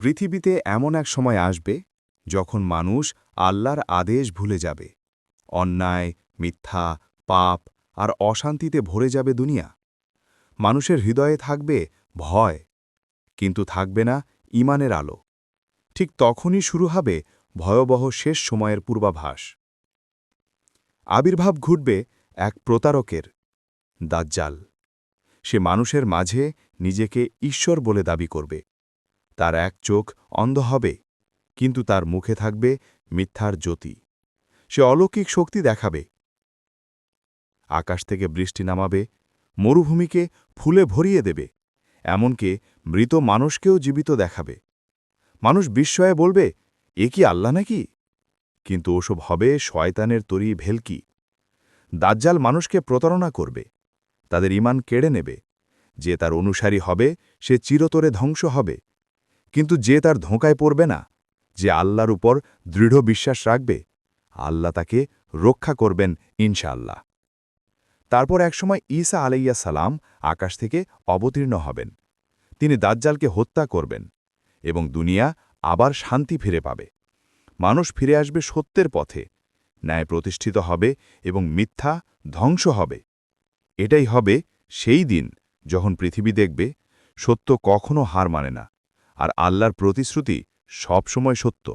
পৃথিবীতে এমন এক সময় আসবে যখন মানুষ আল্লাহর আদেশ ভুলে যাবে। অন্যায়, মিথ্যা, পাপ আর অশান্তিতে ভরে যাবে দুনিয়া। মানুষের হৃদয়ে থাকবে ভয়, কিন্তু থাকবে না ইমানের আলো। ঠিক তখনই শুরু হবে ভয়াবহ শেষ সময়ের পূর্বাভাস। আবির্ভাব ঘটবে এক প্রতারকের, দাজ্জাল। সে মানুষের মাঝে নিজেকে ঈশ্বর বলে দাবি করবে। তার এক চোখ অন্ধ হবে, কিন্তু তার মুখে থাকবে মিথ্যার জ্যোতি। সে অলৌকিক শক্তি দেখাবে। আকাশ থেকে বৃষ্টি নামাবে, মরুভূমিকে ফুলে ভরিয়ে দেবে, এমনকি মৃত মানুষকেও জীবিত দেখাবে। মানুষ বিস্ময়ে বলবে, এ কি আল্লাহ নাকি? কিন্তু ওসব হবে শয়তানের তরি ভেলকি। দাজ্জাল মানুষকে প্রতারণা করবে, তাদের ইমান কেড়ে নেবে। যে তার অনুসারী হবে, সে চিরতরে ধ্বংস হবে। কিন্তু যে তার ধোঁকায় পড়বে না, যে আল্লাহর উপর দৃঢ় বিশ্বাস রাখবে, আল্লাহ তাকে রক্ষা করবেন ইনশাআল্লাহ। তারপর একসময় ঈসা আলাইয়া সালাম আকাশ থেকে অবতীর্ণ হবেন। তিনি দাজ্জালকে হত্যা করবেন এবং দুনিয়া আবার শান্তি ফিরে পাবে। মানুষ ফিরে আসবে সত্যের পথে ন্যায় প্রতিষ্ঠিত হবে এবং মিথ্যা ধ্বংস হবে। এটাই হবে সেই দিন যখন পৃথিবী দেখবে সত্য কখনো হার মানে না। আর আল্লাহর প্রতিশ্রুতি সবসময় সত্য।